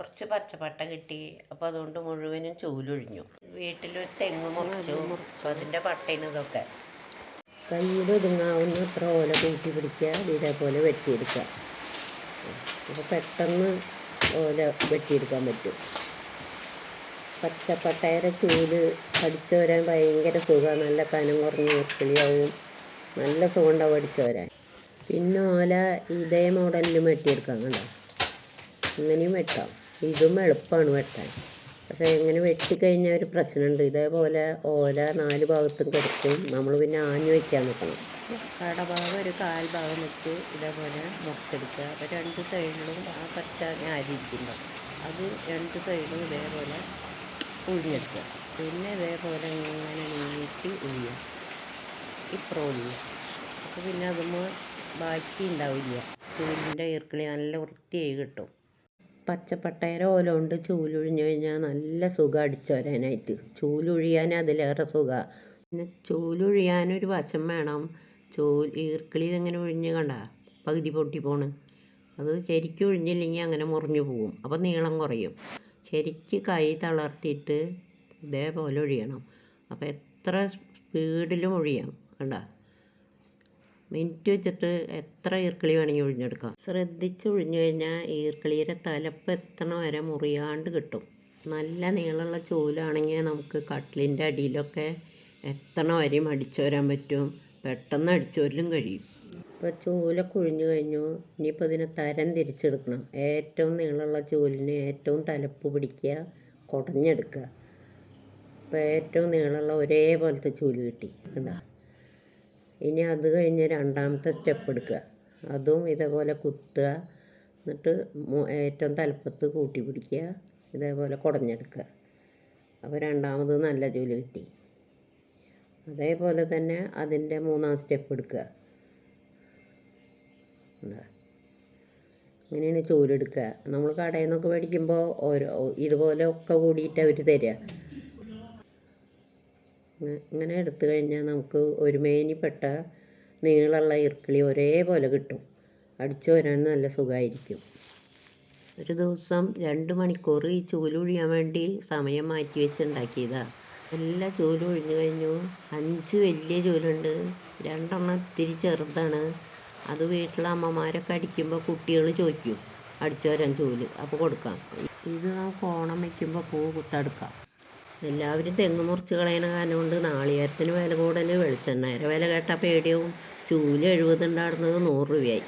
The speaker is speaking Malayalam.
കുറച്ച് പച്ചപ്പട്ട കിട്ടി. അപ്പോൾ അതുകൊണ്ട് മുഴുവനും ചൂലൊഴിഞ്ഞു. വീട്ടിലൊരു തെങ്ങ് മുറിച്ചു. അപ്പോൾ അതിന്റെ പട്ടയാണ് ഇതൊക്കെ. കയ്യിൽ ഒതുങ്ങാവുന്ന അത്ര ഓല കൂട്ടി പിടിക്കുക ഇതേപോലെ വെട്ടിയെടുക്കുക. അപ്പോൾ പെട്ടെന്ന് ഓല വെട്ടിയെടുക്കാൻ പറ്റും. പച്ചപ്പട്ടയുടെ ചൂൽ കടിച്ചു വരാൻ ഭയങ്കര സുഖമാണ്. നല്ല കനം കുറഞ്ഞ് ഉരുളിയാവും നല്ല സുഖം ഉണ്ടാവും അടിച്ചു വരാൻ. പിന്നെ ഓല ഇതേ മോഡലിൽ വെട്ടിയെടുക്കാം കണ്ടോ അങ്ങനെയും വെട്ടാം. ഇതും എളുപ്പമാണ് വെട്ടാൻ. പക്ഷേ ഇങ്ങനെ വെട്ടിക്കഴിഞ്ഞാൽ ഒരു പ്രശ്നമുണ്ട്. ഇതേപോലെ ഓല നാല് ഭാഗത്തും കിടക്കും. നമ്മൾ പിന്നെ ആഞ്ഞു വയ്ക്കാൻ നിൽക്കണം കടഭാഗം ഒരു കാൽ ഭാഗം വെച്ച് ഇതേപോലെ മുറിച്ചെടുക്കുക അപ്പോൾ രണ്ട് സൈഡിലും ആ പച്ച ഞാരിയിരിക്കുന്നുണ്ടാവും അത് രണ്ട് സൈഡിലും ഇതേപോലെ ഉഴിഞ്ഞെടുക്കുക പിന്നെ ഇതേപോലെ ഇങ്ങനെ നീട്ടി ഉഴിയുക ഇപ്പുറം ഉഴിയുക അപ്പോൾ പിന്നെ അതുമ്പോൾ ബാക്കി ഉണ്ടാവില്ല ചൂലിന്റെ ഈർക്കിളി നല്ല വൃത്തിയായി കിട്ടും. പച്ചപ്പട്ടയര ഓല കൊണ്ട് ചൂലൊഴിഞ്ഞു കഴിഞ്ഞാൽ നല്ല സുഖം അടിച്ചു വരാനായിട്ട്. ചൂലൊഴിയാൻ അതിലേറെ സുഖമാണ് പിന്നെ ചൂലൊഴിയാനൊരു വശം വേണം. ചൂൽ ഈർക്കിളിയിൽ ഇങ്ങനെ ഒഴിഞ്ഞ് കണ്ട പകുതി പൊട്ടി പോണ്. അത് ശരിക്കും ഒഴിഞ്ഞില്ലെങ്കിൽ അങ്ങനെ മുറിഞ്ഞു പോകും അപ്പോൾ നീളം കുറയും. ശരിക്ക് കൈ തളർത്തിയിട്ട് ഇതേപോലെ ഒഴിയണം. അപ്പോൾ എത്ര സ്പീഡിലും ഒഴിയാം കണ്ട? മിനിറ്റ് വെച്ചിട്ട് എത്ര ഈർക്കിളി വേണമെങ്കിൽ ഒഴിഞ്ഞെടുക്കാം. ശ്രദ്ധിച്ച് ഒഴിഞ്ഞു കഴിഞ്ഞാൽ ഈർക്കിളിയുടെ തലപ്പ് എത്തണ വരെ മുറിയാണ്ട് കിട്ടും. നല്ല നീളമുള്ള ചൂലാണെങ്കിൽ നമുക്ക് കട്ടിലിന്റെ അടിയിലൊക്കെ എത്തണ വരെയും അടിച്ചു വരാൻ പറ്റും. പെട്ടെന്ന് അടിച്ചു വരലും കഴിയും. ഇപ്പോൾ ചൂലൊക്കെ ഒഴിഞ്ഞു കഴിഞ്ഞു. ഇനിയിപ്പോൾ ഇതിനെ തരം തിരിച്ചെടുക്കണം. ഏറ്റവും നീളമുള്ള ചൂലിന് ഏറ്റവും തലപ്പ് പിടിക്കുക കുടഞ്ഞെടുക്കുക. ഇപ്പോൾ ഏറ്റവും നീളമുള്ള ഒരേപോലത്തെ ചൂൽ കിട്ടി. കണ്ടോ? ഇനി അത് കഴിഞ്ഞ് രണ്ടാമത്തെ സ്റ്റെപ്പ് എടുക്കുക. അതും ഇതേപോലെ കുത്തുക. എന്നിട്ട് ഏറ്റവും തലപ്പത്ത് കൂട്ടി പിടിക്കുക. ഇതേപോലെ കുടഞ്ഞെടുക്കുക. അപ്പോൾ രണ്ടാമത് നല്ല ജോലി കിട്ടി. അതേപോലെ തന്നെ അതിന്റെ മൂന്നാം സ്റ്റെപ്പ് എടുക്കുക. അങ്ങനെയാണ് ചൂലെടുക്കുക. നമ്മൾ കടയിൽ നിന്നൊക്കെ മേടിക്കുമ്പോൾ ഓരോ ഇതുപോലെ ഒക്കെ കൂടിയിട്ട് അവർ തരിക. ഇങ്ങനെ എടുത്തു കഴിഞ്ഞാൽ നമുക്ക് ഒരു മേനിപ്പെട്ട നീളമുള്ള ഇർക്കിളി ഒരേപോലെ കിട്ടും. അടിച്ചു വരാൻ നല്ല സുഖമായിരിക്കും. ഒരു ദിവസം രണ്ട് മണിക്കൂർ ഈ ചൂലൊഴിയാൻ വേണ്ടി സമയം മാറ്റി വെച്ചുണ്ടാക്കിയതാണ് എല്ലാ ചൂലും ഒഴിഞ്ഞു കഴിഞ്ഞു. അഞ്ച് വലിയ ചൂലുണ്ട്. രണ്ടെണ്ണം ഇത്തിരി ചെറുതാണ്. അത് വീട്ടിലെ അമ്മമാരൊക്കെ അടിക്കുമ്പോൾ കുട്ടികൾ ചോദിക്കും അടിച്ചു വരാൻ ചൂൽ അപ്പോൾ കൊടുക്കാം. ഇത് നമുക്ക് ഓണം വയ്ക്കുമ്പോൾ പൂ കുത്തെടുക്കാം. എല്ലാവരും തെങ്ങ് മുറിച്ച് കളയണ കാരണം കൊണ്ട് നാളികേരത്തിന് വില കൂടുതൽ വെളിച്ചെണ്ണയുടെ വില കേട്ടാൽ പേടിയാവും. ചൂൽ എഴുപത് ഉണ്ടായിരുന്നത് നൂറ് രൂപയായി.